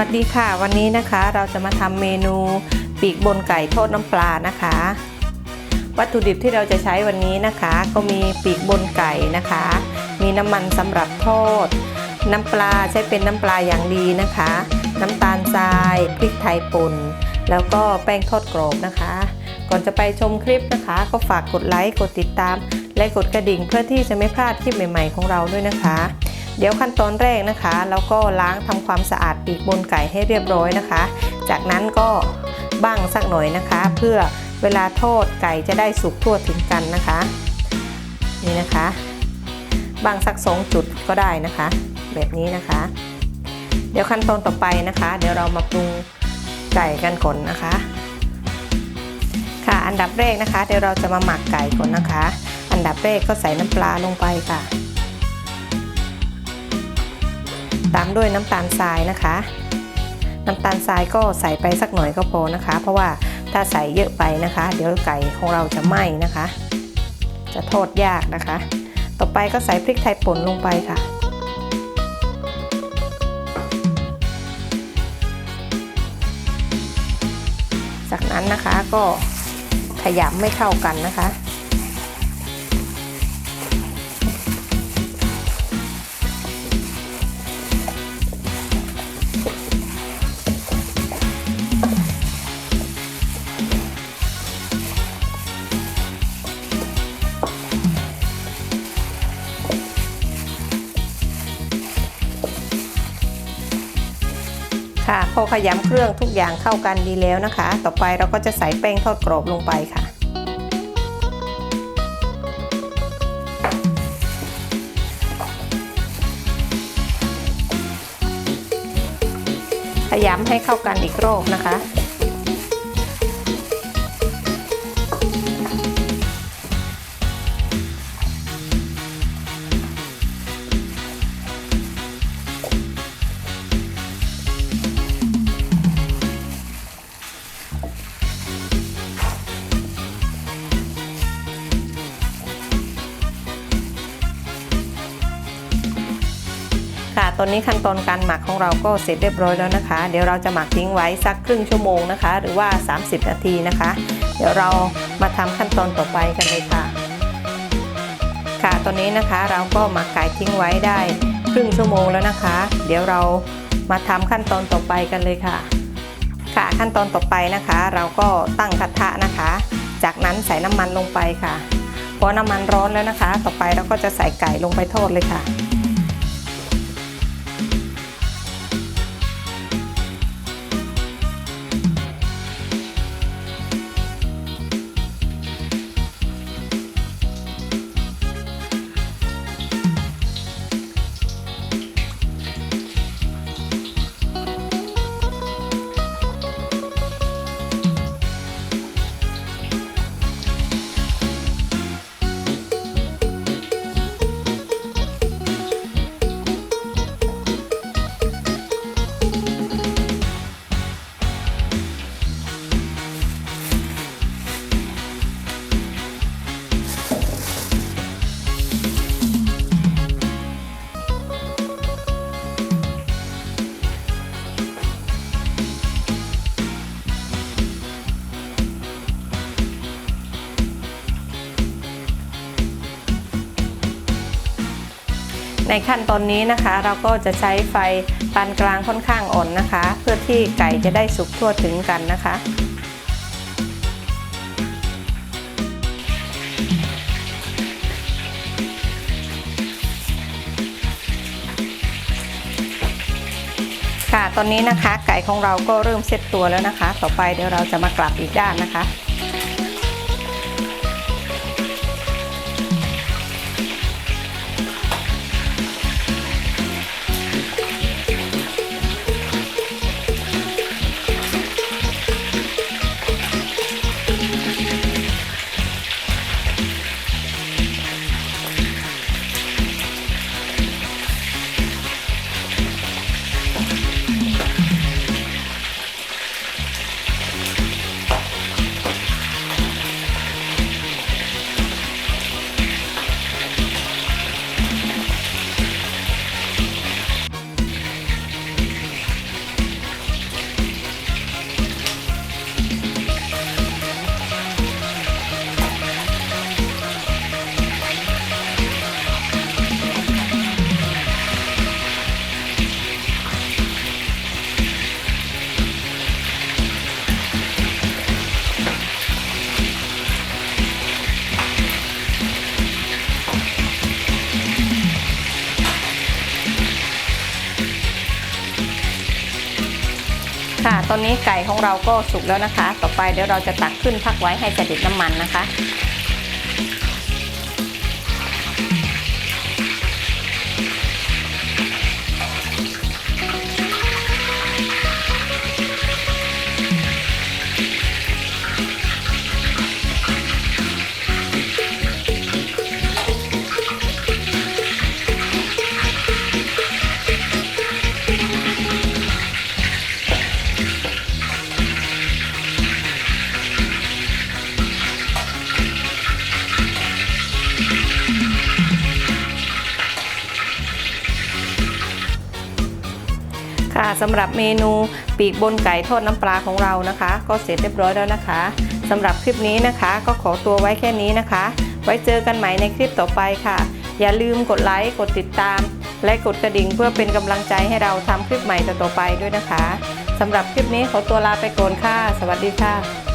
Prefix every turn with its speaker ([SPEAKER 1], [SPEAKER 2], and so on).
[SPEAKER 1] สวัสดีค่ะ วันนี้นะคะเราจะมาทำเมนูปีกบนไก่ทอดน้ำปลานะคะ วัตถุดิบที่เราจะใช้วันนี้นะคะ ก็มีปีกบนไก่นะคะ มีน้ำมันสำหรับทอด น้ำปลาใช้เป็นน้ำปลาอย่างดีนะคะ น้ำตาลทรายพริกไทยป่นแล้วก็แป้งทอดกรอบนะคะ ก่อนจะไปชมคลิปนะคะ ก็ฝากกดไลค์กดติดตาม และกดกระดิ่งเพื่อที่จะไม่พลาดคลิปใหม่ ๆ ของเราด้วยนะคะ เดี๋ยวขั้นตอนแรกนะคะ แล้วก็ล้างทำความสะอาดปีกบนไก่ให้เรียบร้อยนะคะ จากนั้นก็บ้างสักหน่อยนะคะ เพื่อเวลาทอดไก่จะได้สุกทั่วถึงกันนะคะ นี่นะคะบ้างสักสองจุดก็ได้นะคะ แบบนี้นะคะ เดี๋ยวขั้นตอนต่อไปนะคะ เดี๋ยวเรามาปรุงไก่กันก่อนนะคะ ค่ะอันดับแรกนะคะ เดี๋ยวเราจะมาหมักไก่ก่อนนะคะ อันดับแรกก็ใส่น้ำปลาลงไปค่ะ ตามด้วยน้ำตาลทรายนะคะ น้ำตาลทรายก็ใส่ไปสักหน่อยก็พอนะคะ เพราะว่าถ้าใส่เยอะไปนะคะ เดี๋ยวไก่ของเราจะไหม้นะคะ จะทอดยากนะคะ ต่อไปก็ใส่พริกไทยป่นลงไปค่ะจากนั้นนะคะก็ขยำไม่เข้ากันนะคะ ค่ะ พอขยำเครื่องทุกอย่างเข้ากันดีแล้วนะคะ ต่อไปเราก็จะใส่แป้งทอดกรอบลงไปค่ะ ขยำให้เข้ากันอีกรอบนะคะ ตอนนี้ขั้นตอนการหมักของเราก็เสร็จเรียบร้อยแล้วนะคะ เดี๋ยวเราจะหมักทิ้งไว้สักครึ่งชั่วโมงนะคะ หรือว่า 30 นาทีนะคะ เดี๋ยวเรามาทำขั้นตอนต่อไปกันเลยค่ะ ค่ะตอนนี้นะคะเราก็หมักไก่ทิ้งไว้ได้ครึ่งชั่วโมงแล้วนะคะ เดี๋ยวเรามาทำขั้นตอนต่อไปกันเลยค่ะ ค่ะขั้นตอนต่อไปนะคะ เราก็ตั้งกระทะนะคะ จากนั้นใส่น้ำมันลงไปค่ะพอน้ำมันร้อนแล้วนะคะ ต่อไปเราก็จะใส่ไก่ลงไปทอดเลยค่ะ ในขั้นตอนนี้นะคะ เราก็จะใช้ไฟปานกลางค่อนข้างอ่อนนะคะ เพื่อที่ไก่จะได้สุกทั่วถึงกันนะคะค่ะตอนนี้นะคะไก่ของเราก็เริ่มเซ็ตตัวแล้วนะคะ ต่อไปเดี๋ยวเราจะมากลับอีกด้านนะคะ ค่ะ ตอนนี้ไก่ของเราก็สุกแล้วนะคะ ต่อไปเดี๋ยวเราจะตักขึ้นพักไว้ให้เสด็จน้ำมันนะคะ สำหรับเมนูปีกบนไก่ทอดน้ำปลาของเรานะคะ ก็เสร็จเรียบร้อยแล้วนะคะสำหรับคลิปนี้นะคะ ก็ขอตัวไว้แค่นี้นะคะ ไว้เจอกันใหม่ในคลิปต่อไปค่ะ อย่าลืมกดไลค์กดติดตาม และกดกระดิ่งเพื่อเป็นกำลังใจให้เราทำคลิปใหม่ต่อไปด้วยนะคะสำหรับคลิปนี้ขอตัวลาไปก่อนค่ะ สวัสดีค่ะ